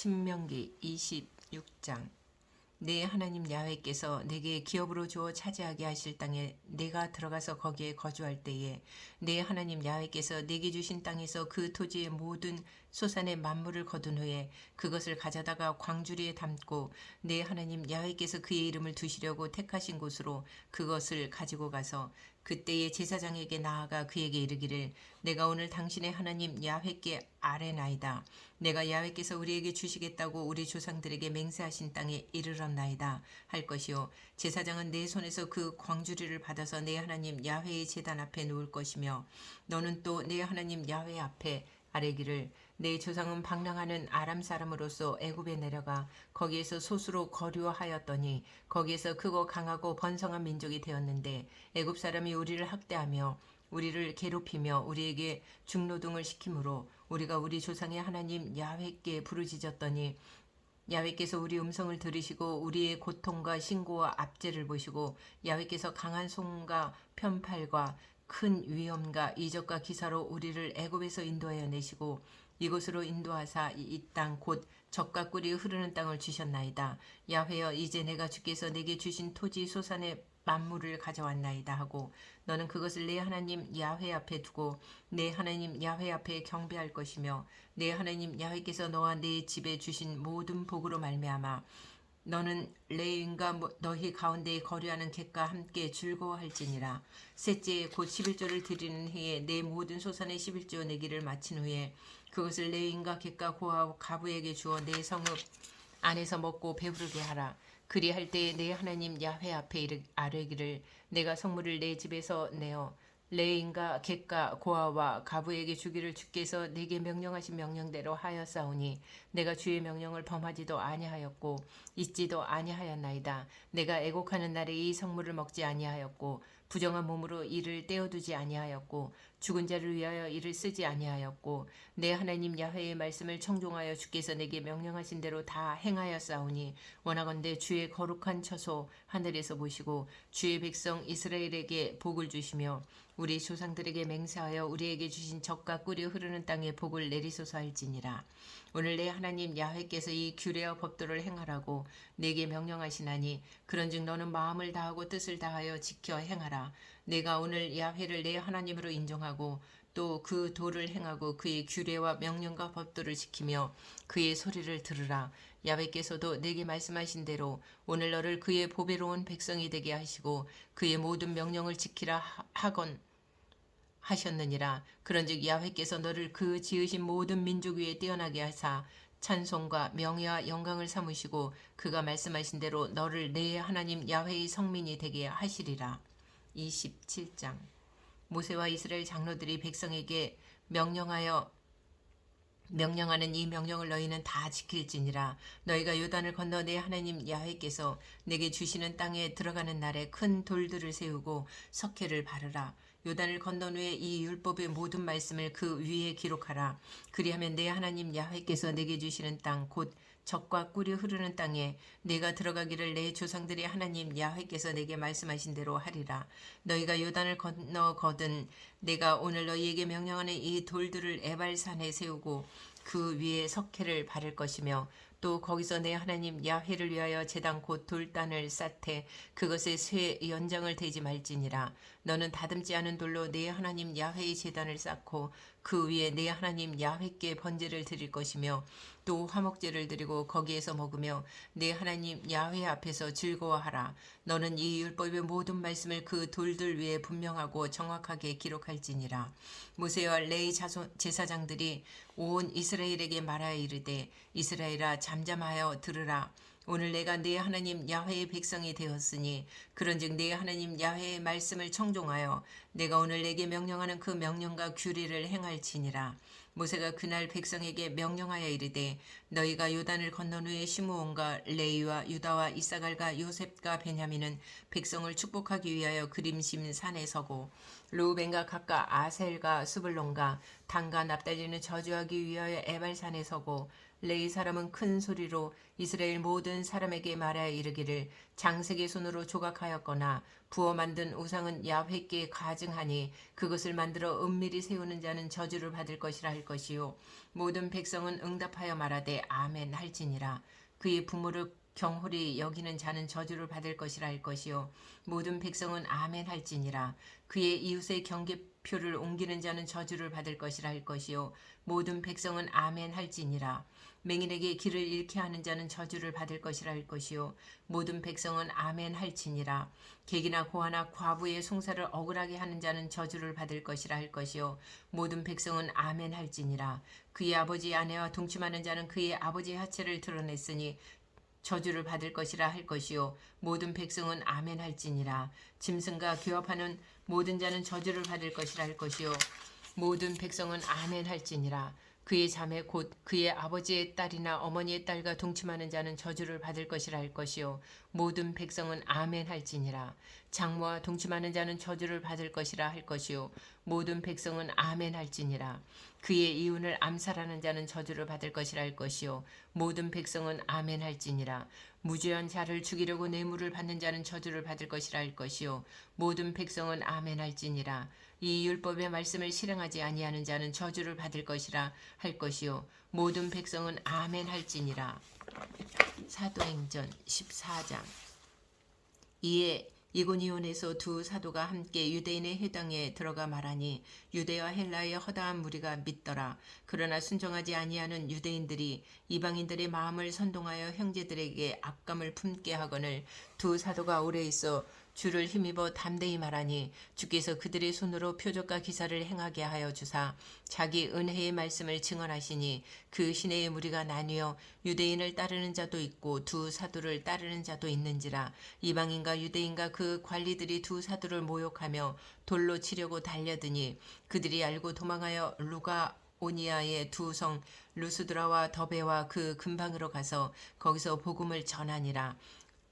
신명기 26장. 내 하나님 야훼께서 내게 기업으로 주어 차지하게 하실 땅에 내가 들어가서 거기에 거주할 때에 내 하나님 야훼께서 내게 주신 땅에서 그 토지의 모든 소산의 만물을 거둔 후에 그것을 가져다가 광주리에 담고 내 하나님 야훼께서 그의 이름을 두시려고 택하신 곳으로 그것을 가지고 가서 그때의 제사장에게 나아가 그에게 이르기를 내가 오늘 당신의 하나님 야훼께 아뢰나이다. 내가 야훼께서 우리에게 주시겠다고 우리 조상들에게 맹세하신 땅에 이르렀나이다 할 것이요. 제사장은 내 손에서 그 광주리를 받아서 내 하나님 야훼의 제단 앞에 놓을 것이며 너는 또 내 하나님 야훼 앞에 아뢰기를 내 조상은 방랑하는 아람 사람으로서 애굽에 내려가 거기에서 소수로 거류하였더니 거기에서 크고 강하고 번성한 민족이 되었는데 애굽 사람이 우리를 학대하며 우리를 괴롭히며 우리에게 중노동을 시키므로 우리가 우리 조상의 하나님 야훼께 부르짖었더니 야훼께서 우리 음성을 들으시고 우리의 고통과 신고와 압제를 보시고 야훼께서 강한 손과 편팔과 큰 위엄과 이적과 기사로 우리를 애굽에서 인도하여 내시고 이곳으로 인도하사 이 땅 곧 적과 꿀이 흐르는 땅을 주셨나이다. 야훼여 이제 내가 주께서 내게 주신 토지 소산의 만물을 가져왔나이다 하고 너는 그것을 내 하나님 야훼 앞에 두고 내 하나님 야훼 앞에 경배할 것이며 내 하나님 야훼께서 너와 내 집에 주신 모든 복으로 말미암아 너는 레인과 뭐, 너희 가운데에 거류하는 객과 함께 즐거워할지니라 셋째에 곧 11조를 드리는 해에 내 모든 소산의 11조 내기를 마친 후에 그것을 레인과 객과 고아와 가부에게 주어 내 성읍 안에서 먹고 배부르게 하라 그리할 때에 내 하나님 야훼 앞에 이르 아뢰기를 내가 성물을 내 집에서 내어 레인과 객과 고아와 가부에게 주기를 주께서 내게 명령하신 명령대로 하였사오니 내가 주의 명령을 범하지도 아니하였고 잊지도 아니하였나이다. 내가 애곡하는 날에 이 성물을 먹지 아니하였고 부정한 몸으로 이를 떼어두지 아니하였고 죽은 자를 위하여 이를 쓰지 아니하였고 내 하나님 야훼의 말씀을 청종하여 주께서 내게 명령하신 대로 다 행하였사오니 원하건대 주의 거룩한 처소 하늘에서 보시고 주의 백성 이스라엘에게 복을 주시며 우리 조상들에게 맹세하여 우리에게 주신 적과 꿀이 흐르는 땅에 복을 내리소서 할지니라. 오늘 내 하나님 야훼께서 이 규례와 법도를 행하라고 내게 명령하시나니 그런즉 너는 마음을 다하고 뜻을 다하여 지켜 행하라 내가 오늘 야훼를 내 하나님으로 인정하고 또 그 도를 행하고 그의 규례와 명령과 법도를 지키며 그의 소리를 들으라. 야훼께서도 내게 말씀하신 대로 오늘 너를 그의 보배로운 백성이 되게 하시고 그의 모든 명령을 지키라 하건 하셨느니라. 그런즉 야훼께서 너를 그 지으신 모든 민족 위에 뛰어나게 하사 찬송과 명예와 영광을 삼으시고 그가 말씀하신 대로 너를 내 하나님 야훼의 성민이 되게 하시리라 27장. 모세와 이스라엘 장로들이 백성에게 명령하여 명령하는 이 명령을 너희는 다 지킬지니라. 너희가 요단을 건너 내 하나님 야훼께서 내게 주시는 땅에 들어가는 날에 큰 돌들을 세우고 석회를 바르라 요단을 건넌 후에 이 율법의 모든 말씀을 그 위에 기록하라. 그리하면 내 하나님 야훼께서 내게 주시는 땅 곧 적과 꿀이 흐르는 땅에 내가 들어가기를 내 조상들의 하나님 야훼께서 내게 말씀하신 대로 하리라. 너희가 요단을 건너 거든 내가 오늘 너희에게 명령하는 이 돌들을 에발산에 세우고 그 위에 석회를 바를 것이며 또 거기서 내 하나님 야훼를 위하여 제단 곧 돌단을 쌓되 그것에 쇠 연장을 대지 말지니라 너는 다듬지 않은 돌로 내 하나님 야훼의 제단을 쌓고 그 위에 내 하나님 야훼께 번제를 드릴 것이며 또 화목제를 드리고 거기에서 먹으며 내 하나님 야훼 앞에서 즐거워하라. 너는 이 율법의 모든 말씀을 그 돌들 위에 분명하고 정확하게 기록할지니라. 모세와 레이 자손 제사장들이 온 이스라엘에게 말하여 이르되 이스라엘아 잠잠하여 들으라 오늘 내가 내 하나님 야훼의 백성이 되었으니 그런즉 내 하나님 야훼의 말씀을 청종하여 내가 오늘 내게 명령하는 그 명령과 규례를 행할지니라. 모세가 그날 백성에게 명령하여 이르되 너희가 요단을 건넌 후에 시므온과 레이와 유다와 이사갈과 요셉과 베냐민은 백성을 축복하기 위하여 그림심 산에 서고 루벤과 각각 아셀과 수블론과 단과 납달리는 저주하기 위하여 에발산에 서고 레이 사람은 큰 소리로 이스라엘 모든 사람에게 말하여 이르기를 장색의 손으로 조각하였거나 부어 만든 우상은 야훼께 가증하니 그것을 만들어 은밀히 세우는 자는 저주를 받을 것이라 할 것이요. 모든 백성은 응답하여 말하되 아멘 할지니라. 그의 부모를 경홀히 여기는 자는 저주를 받을 것이라 할 것이요. 모든 백성은 아멘 할지니라. 그의 이웃의 경계표를 옮기는 자는 저주를 받을 것이라 할 것이요. 모든 백성은 아멘 할지니라 맹인에게 길을 잃게 하는 자는 저주를 받을 것이라 할 것이요. 모든 백성은 아멘 할지니라. 객이나 고아나 과부의 송사를 억울하게 하는 자는 저주를 받을 것이라 할 것이요. 모든 백성은 아멘 할지니라. 그의 아버지 아내와 동침하는 자는 그의 아버지의 하체를 드러냈으니 저주를 받을 것이라 할 것이요. 모든 백성은 아멘 할지니라. 짐승과 교합하는 모든 자는 저주를 받을 것이라 할 것이요. 모든 백성은 아멘 할지니라 그의 자매 곧 그의 아버지의 딸이나 어머니의 딸과 동침하는 자는 저주를 받을 것이라 할 것이요. 모든 백성은 아멘 할지니라. 장모와 동침하는 자는 저주를 받을 것이라 할 것이요. 모든 백성은 아멘 할지니라. 그의 이윤을 암살하는 자는 저주를 받을 것이라 할 것이요. 모든 백성은 아멘 할지니라. 무죄한 자를 죽이려고 뇌물을 받는 자는 저주를 받을 것이라 할 것이요. 모든 백성은 아멘 할지니라 이 율법의 말씀을 실행하지 아니하는 자는 저주를 받을 것이라 할 것이요. 모든 백성은 아멘 할지니라. 사도행전 14장. 이에 이고니온에서 두 사도가 함께 유대인의 회당에 들어가 말하니 유대와 헬라의 허다한 무리가 믿더라. 그러나 순종하지 아니하는 유대인들이 이방인들의 마음을 선동하여 형제들에게 악감을 품게 하거늘 두 사도가 오래 있어 주를 힘입어 담대히 말하니 주께서 그들의 손으로 표적과 기사를 행하게 하여 주사 자기 은혜의 말씀을 증언하시니 그 시내의 무리가 나뉘어 유대인을 따르는 자도 있고 두 사도를 따르는 자도 있는지라 이방인과 유대인과 그 관리들이 두 사도를 모욕하며 돌로 치려고 달려드니 그들이 알고 도망하여 루가 오니아의 두 성 루스드라와 더베와 그 근방으로 가서 거기서 복음을 전하니라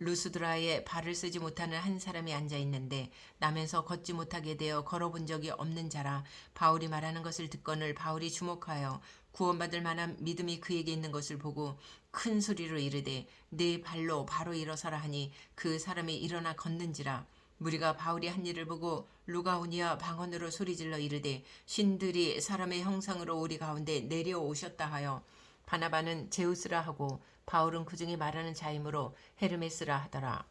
루스드라에 발을 쓰지 못하는 한 사람이 앉아 있는데 나면서 걷지 못하게 되어 걸어본 적이 없는 자라 바울이 말하는 것을 듣거늘 바울이 주목하여 구원받을 만한 믿음이 그에게 있는 것을 보고 큰 소리로 이르되 네 발로 바로 일어서라 하니 그 사람이 일어나 걷는지라. 무리가 바울이 한 일을 보고 루가오니아 방언으로 소리질러 이르되 신들이 사람의 형상으로 우리 가운데 내려오셨다 하여 바나바는 제우스라 하고 바울은 그 중에 말하는 자이므로 헤르메스라 하더라.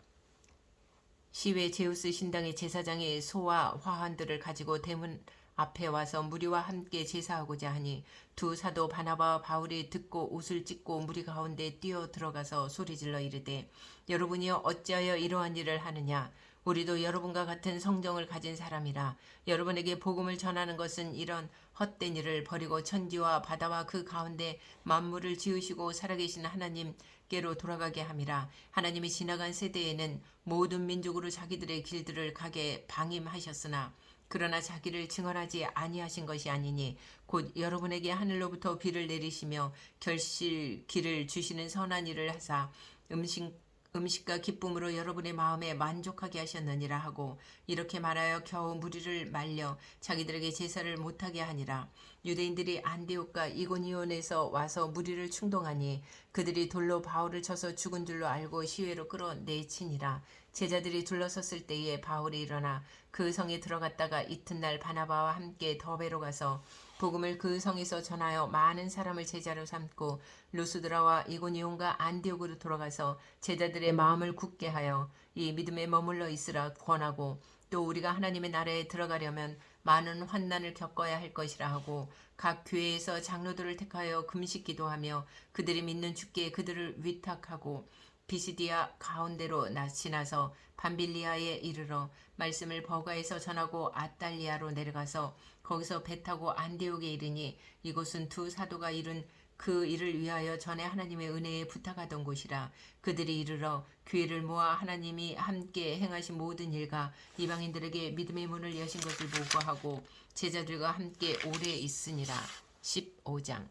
시외 제우스 신당의 제사장이 소와 화환들을 가지고 대문 앞에 와서 무리와 함께 제사하고자 하니 두 사도 바나바와 바울이 듣고 옷을 찢고 무리 가운데 뛰어 들어가서 소리질러 이르되 여러분이여 어찌하여 이러한 일을 하느냐 우리도 여러분과 같은 성정을 가진 사람이라 여러분에게 복음을 전하는 것은 이런 헛된 일을 버리고 천지와 바다와 그 가운데 만물을 지으시고 살아계신 하나님께로 돌아가게 함이라. 하나님이 지나간 세대에는 모든 민족으로 자기들의 길들을 가게 방임하셨으나 그러나 자기를 증언하지 아니하신 것이 아니니 곧 여러분에게 하늘로부터 비를 내리시며 결실 길을 주시는 선한 일을 하사 음식 음식과 기쁨으로 여러분의 마음에 만족하게 하셨느니라 하고 이렇게 말하여 겨우 무리를 말려 자기들에게 제사를 못하게 하니라. 유대인들이 안디옥과 이고니온에서 와서 무리를 충동하니 그들이 돌로 바울을 쳐서 죽은 줄로 알고 시외로 끌어내치니라. 제자들이 둘러섰을 때에 바울이 일어나 그 성에 들어갔다가 이튿날 바나바와 함께 더베로 가서 복음을 그 성에서 전하여 많은 사람을 제자로 삼고 루스드라와 이고니온과 안디옥으로 돌아가서 제자들의 마음을 굳게 하여 이 믿음에 머물러 있으라 권하고 또 우리가 하나님의 나라에 들어가려면 많은 환난을 겪어야 할 것이라 하고 각 교회에서 장로들을 택하여 금식 기도하며 그들이 믿는 주께 그들을 위탁하고 비시디아 가운데로 지나서 밤빌리아에 이르러 말씀을 버가에서 전하고 아달리아로 내려가서 거기서 배 타고 안디옥에 이르니 이곳은 두 사도가 이룬 그 일을 위하여 전에 하나님의 은혜에 부탁하던 곳이라 그들이 이르러 교회를 모아 하나님이 함께 행하신 모든 일과 이방인들에게 믿음의 문을 여신 것을 보고하고 제자들과 함께 오래 있으니라. 15장.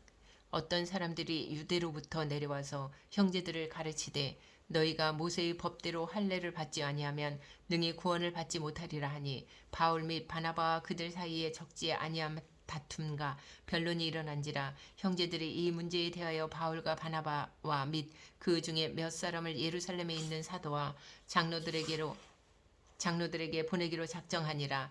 어떤 사람들이 유대로부터 내려와서 형제들을 가르치되 너희가 모세의 법대로 할례를 받지 아니하면 능히 구원을 받지 못하리라 하니 바울 및 바나바와 그들 사이에 적지 아니함 다툼과 변론이 일어난지라 형제들이 이 문제에 대하여 바울과 바나바와 및 그 중에 몇 사람을 예루살렘에 있는 사도와 장로들에게로 장로들에게 보내기로 작정하니라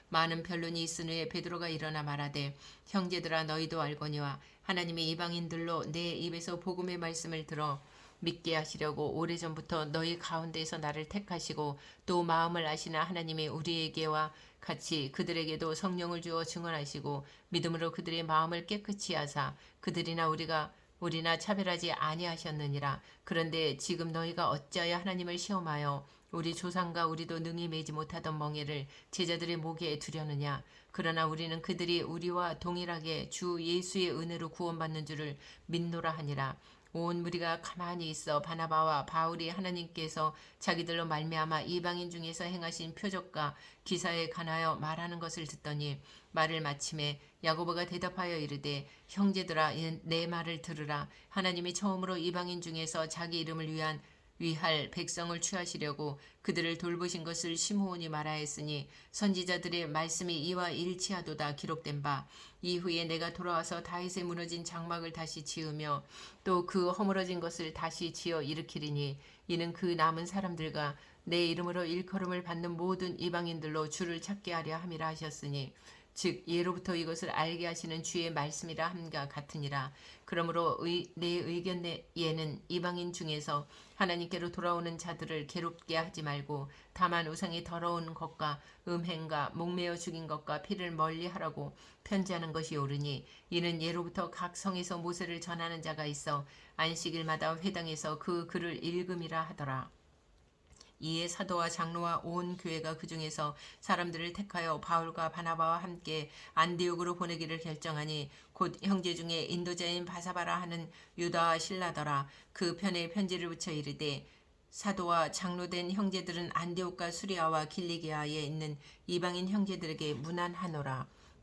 많은 변론이 있은 후에 베드로가 일어나 말하되 형제들아 너희도 알거니와 하나님이 이방인들로 내 입에서 복음의 말씀을 들어 믿게 하시려고 오래전부터 너희 가운데에서 나를 택하시고 또 마음을 아시나 하나님이 우리에게와 같이 그들에게도 성령을 주어 증언하시고 믿음으로 그들의 마음을 깨끗이 하사 그들이나 우리가 우리나 차별하지 아니하셨느니라. 그런데 지금 너희가 어찌하여 하나님을 시험하여 우리 조상과 우리도 능히 매지 못하던 멍에를 제자들의 목에 두려느냐? 그러나 우리는 그들이 우리와 동일하게 주 예수의 은혜로 구원받는 줄을 믿노라 하니라 온 무리가 가만히 있어 바나바와 바울이 하나님께서 자기들로 말미암아 이방인 중에서 행하신 표적과 기사에 관하여 말하는 것을 듣더니 말을 마침에 야고보가 대답하여 이르되 형제들아 내 말을 들으라. 하나님이 처음으로 이방인 중에서 자기 이름을 위한 위할 백성을 취하시려고 그들을 돌보신 것을 시므온이 말하였으니 선지자들의 말씀이 이와 일치하도다 기록된 바 이후에 내가 돌아와서 다윗의 무너진 장막을 다시 지으며 또 그 허물어진 것을 다시 지어 일으키리니 이는 그 남은 사람들과 내 이름으로 일컬음을 받는 모든 이방인들로 주를 찾게 하려 함이라 하셨으니 즉 예로부터 이것을 알게 하시는 주의 말씀이라 함과 같으니라. 그러므로 의, 내 의견 내에는 이방인 중에서 하나님께로 돌아오는 자들을 괴롭게 하지 말고 다만 우상이 더러운 것과 음행과 목매어 죽인 것과 피를 멀리하라고 편지하는 것이 옳으니 이는 예로부터 각 성에서 모세를 전하는 자가 있어 안식일마다 회당에서 그 글을 읽음이라 하더라. 이에 사도와 장로와 온 교회가 그 중에서 사람들을 택하여 바울과 바나바와 함께 안디옥으로 보내기를 결정하니 곧 형제 중에 인도자인 바사바라 하는 유다와 신라더라 그 편에 편지를 붙여 이르되 사도와 장로된 형제들은 안디옥과 수리아와 길리기아에 있는 이방인 형제들에게 문안하노라.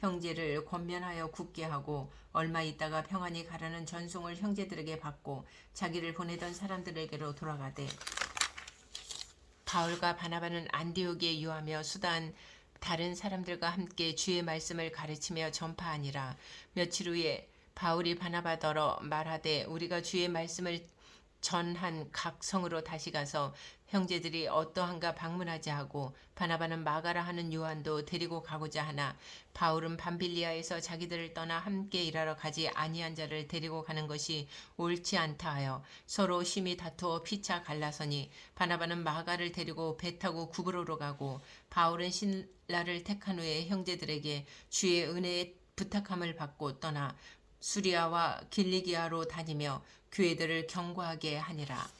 형제를 권면하여 굳게 하고 얼마 있다가 평안히 가라는 전송을 형제들에게 받고 자기를 보내던 사람들에게로 돌아가되 바울과 바나바는 안디옥에 유하며 수단 다른 사람들과 함께 주의 말씀을 가르치며 전파하니라. 며칠 후에 바울이 바나바더러 말하되 우리가 주의 말씀을 전한 각 성으로 다시 가서 형제들이 어떠한가 방문하자 하고 바나바는 마가라 하는 요한도 데리고 가고자 하나 바울은 밤빌리아에서 자기들을 떠나 함께 일하러 가지 아니한 자를 데리고 가는 것이 옳지 않다 하여 서로 심히 다투어 피차 갈라서니 바나바는 마가를 데리고 배 타고 구브로로 가고 바울은 신라를 택한 후에 형제들에게 주의 은혜에 부탁함을 받고 떠나 수리아와 길리기아로 다니며 교회들을 경고하게 하니라.